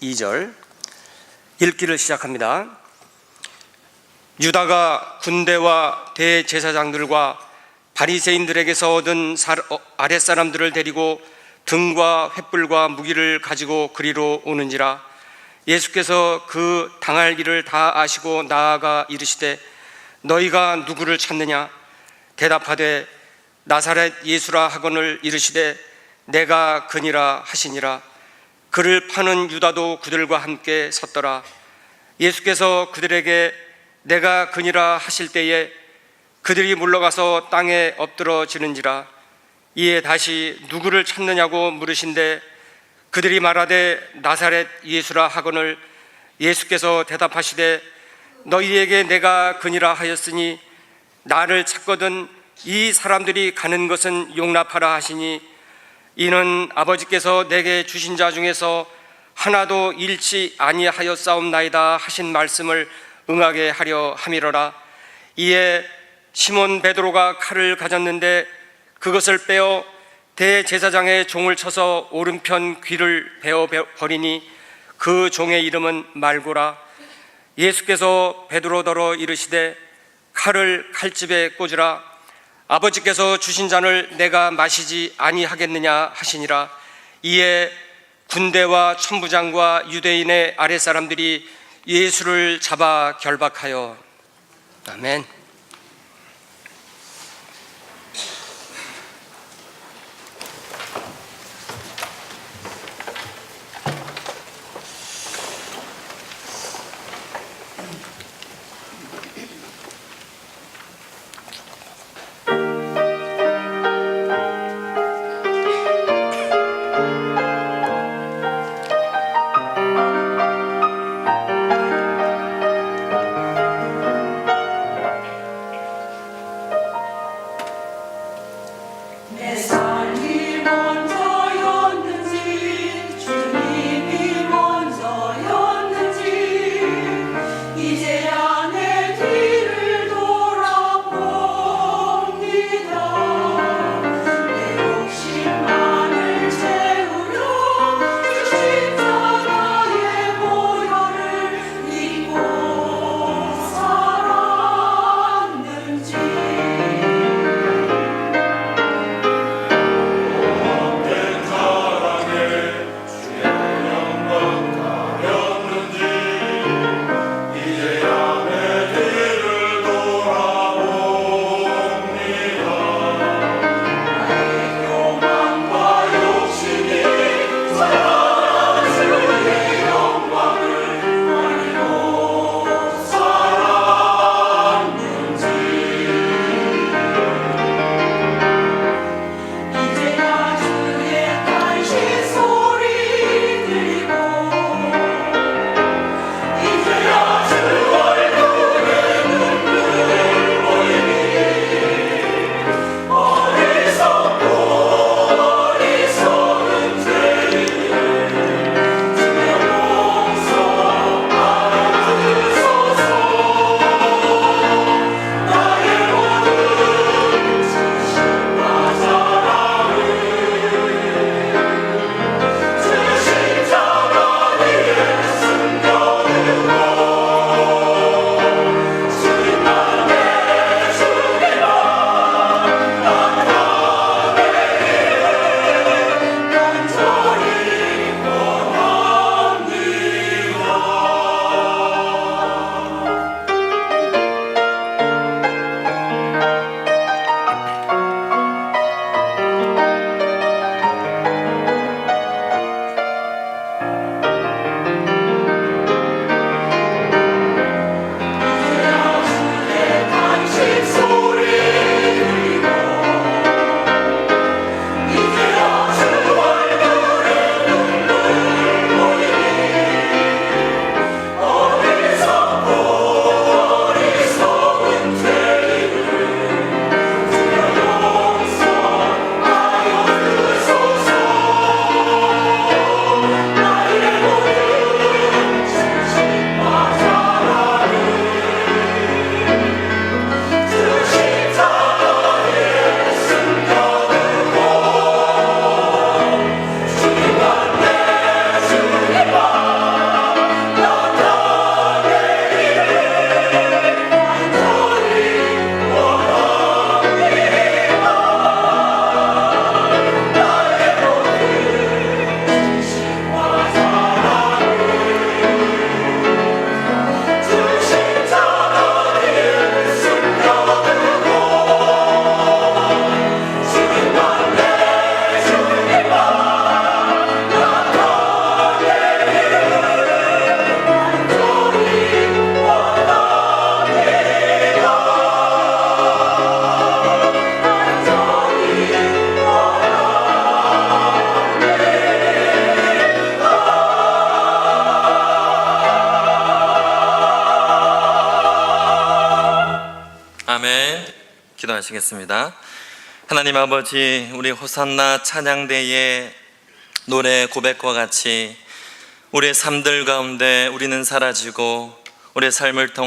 12절 읽기를 시작합니다. 유다가 군대와 대제사장들과 바리새인들에게서 얻은 살- 어, 아랫사람들을 데리고 등과 횃불과 무기를 가지고 그리로 오는지라 예수께서 그 당할 길을 다 아시고 나아가 이르시되 너희가 누구를 찾느냐 대답하되 나사렛 예수라 하거늘 이르시되 내가 그니라 하시니라 그를 파는 유다도 그들과 함께 섰더라. 예수께서 그들에게 내가 그니라 하실 때에 그들이 물러가서 땅에 엎드러지는지라. 이에 다시 누구를 찾느냐고 물으신데 그들이 말하되 나사렛 예수라 하거늘 예수께서 대답하시되 너희에게 내가 그니라 하였으니 나를 찾거든 이 사람들이 가는 것은 용납하라 하시니 이는 아버지께서 내게 주신 자 중에서 하나도 잃지 아니하였사옵나이다 하신 말씀을 응하게 하려 함이로라. 이에 시몬 베드로가 칼을 가졌는데 그것을 빼어 대제사장의 종을 쳐서 오른편 귀를 베어 버리니 그 종의 이름은 말고라. 예수께서 베드로더러 이르시되 칼을 칼집에 꽂으라 아버지께서 주신 잔을 내가 마시지 아니하겠느냐 하시니라. 이에 군대와 천부장과 유대인의 아랫사람들이 예수를 잡아 결박하여. 아멘 아멘. 기도하시겠습니다. 하나님 아버지, 우리 호산나 찬양대의 노래 고백과 같이 우리의 삶들 가운데 우리는 사라지고 우리의 삶을 통한